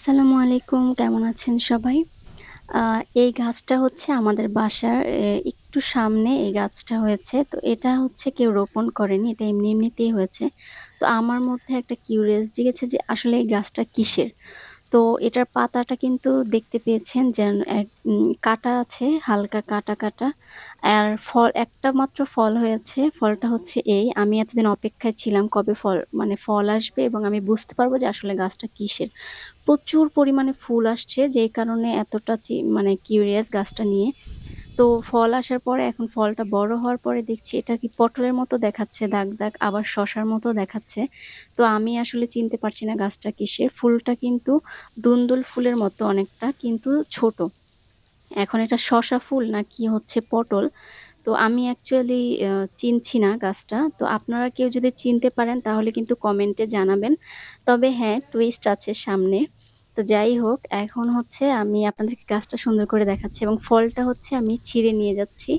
আসসালামু আলাইকুম, কেমন আছেন সবাই? এই গাছটা হচ্ছে আমাদের বাসার একটু সামনে এই গাছটা হয়েছে। তো এটা হচ্ছে কেউ রোপণ করেনি। এটা এমনি এমনিতেই হয়েছে। তো আমার মধ্যে একটা কিউরিয়াস জিগেছে যে আসলে এই গাছটা কিসের? তো এটার পাতাটা কিন্তু দেখতে পেয়েছেন যেন কাটা আছে, হালকা কাটা, কাটা। আর ফল একটা মাত্র ফল হয়েছে। ফলটা হচ্ছে এই, আমি এতদিন অপেক্ষায় ছিলাম কবে ফল মানে ফল আসবে এবং আমি বুঝতে পারব যে আসলে গাছটা কিসের। প্রচুর পরিমাণে ফুল আসছে যেই কারণে এতটা মানে কিউরিয়াস গাছটা নিয়ে। তো ফল আসার পরে এখন ফলটা বড় হওয়ার পরে দেখছি এটা কি পটলের মতো দেখাচ্ছে দাগ, দাগ আবার শশার মতো দেখাচ্ছে। তো আমি আসলে চিনতে পারছি না গাছটা কিসের। ফুলটা কিন্তু দুন্দুল ফুলের মতো অনেকটা কিন্তু ছোট। এখন এটা শসা ফুল না কি হচ্ছে পটল। তো আমি অ্যাকচুয়ালি চিনছি না গাছটা। তো আপনারা কেউ যদি চিনতে পারেন তাহলে কিন্তু কমেন্টে জানাবেন। তবে হ্যাঁ, টুইস্ট আছে সামনে। তো যাই হোক, এখন হচ্ছে আমি আপনাদেরকে গাছটা সুন্দর করে দেখাচ্ছি এবং ফলটা হচ্ছে আমি ছিঁড়ে নিয়ে যাচ্ছি।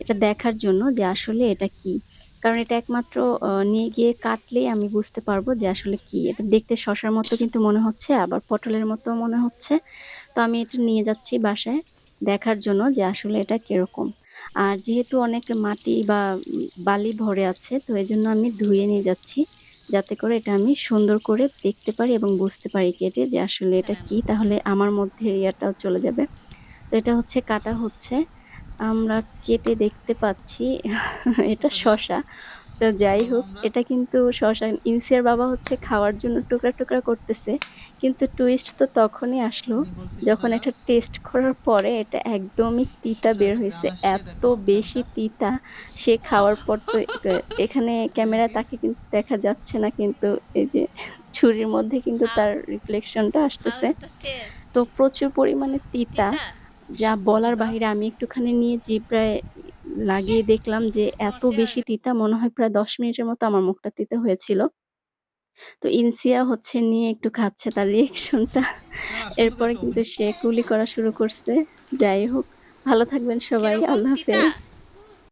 এটা দেখার জন্য যে আসলে এটা কি? কারণ এটা একমাত্র নিয়ে গিয়ে কাটলেই আমি বুঝতে পারব যে আসলে কি? এটা দেখতে শশার মতো কিন্তু মনে হচ্ছে, আবার পটলের মতো মনে হচ্ছে। তো আমি এটা নিয়ে যাচ্ছি বাসায় দেখার জন্য যে আসলে এটা কীরকম। আর যেহেতু অনেক মাটি বা বালি ভরে আছে, তো এই জন্য আমি ধুয়ে নিয়ে যাচ্ছি। যাতে করে এটা আমি সুন্দর করে দেখতে পারি এবং বুঝতে পারি কেটে যে আসলে এটা কি? তাহলে আমার মধ্যে এরিয়াটাও চলে যাবে। তো এটা হচ্ছে কাটা হচ্ছে। আমরা কেটে দেখতে পাচ্ছি এটা শসা। তো যাই হোক এটা কিন্তু শসা ইনসিয়ার বাবা হচ্ছে খাওয়ার জন্য টুকরা, টুকরা করতেছে। কিন্তু টুইস্ট তো তখনই আসলো যখন এটা টেস্ট করার পরে এটা একদমই তিতা বের হইছে। এত বেশি তিতা সে খাওয়ার পর তো এখানে ক্যামেরায় তাকে কিন্তু দেখা যাচ্ছে না কিন্তু এই যে ছুরির মধ্যে কিন্তু তার রিফ্লেকশনটা আসতেছে। তো প্রচুর পরিমাণে তিতা? যা বলার বাহিরে। আমি একটুখানি নিয়ে জিহ্বায় লাগিয়ে দেখলাম যে এত বেশি তিতা মনে হয় প্রায় ১০ মিনিটের মতো আমার মুখটা তিতা হয়েছিল। তো ইনসিয়া হচ্ছে নিয়ে একটু খাচ্ছে তার রিয়েকশনটা এরপরে কিন্তু সে কুলি করা শুরু করছে। যাই হোক ভালো থাকবেন সবাই। আল্লাহ হাফেজ।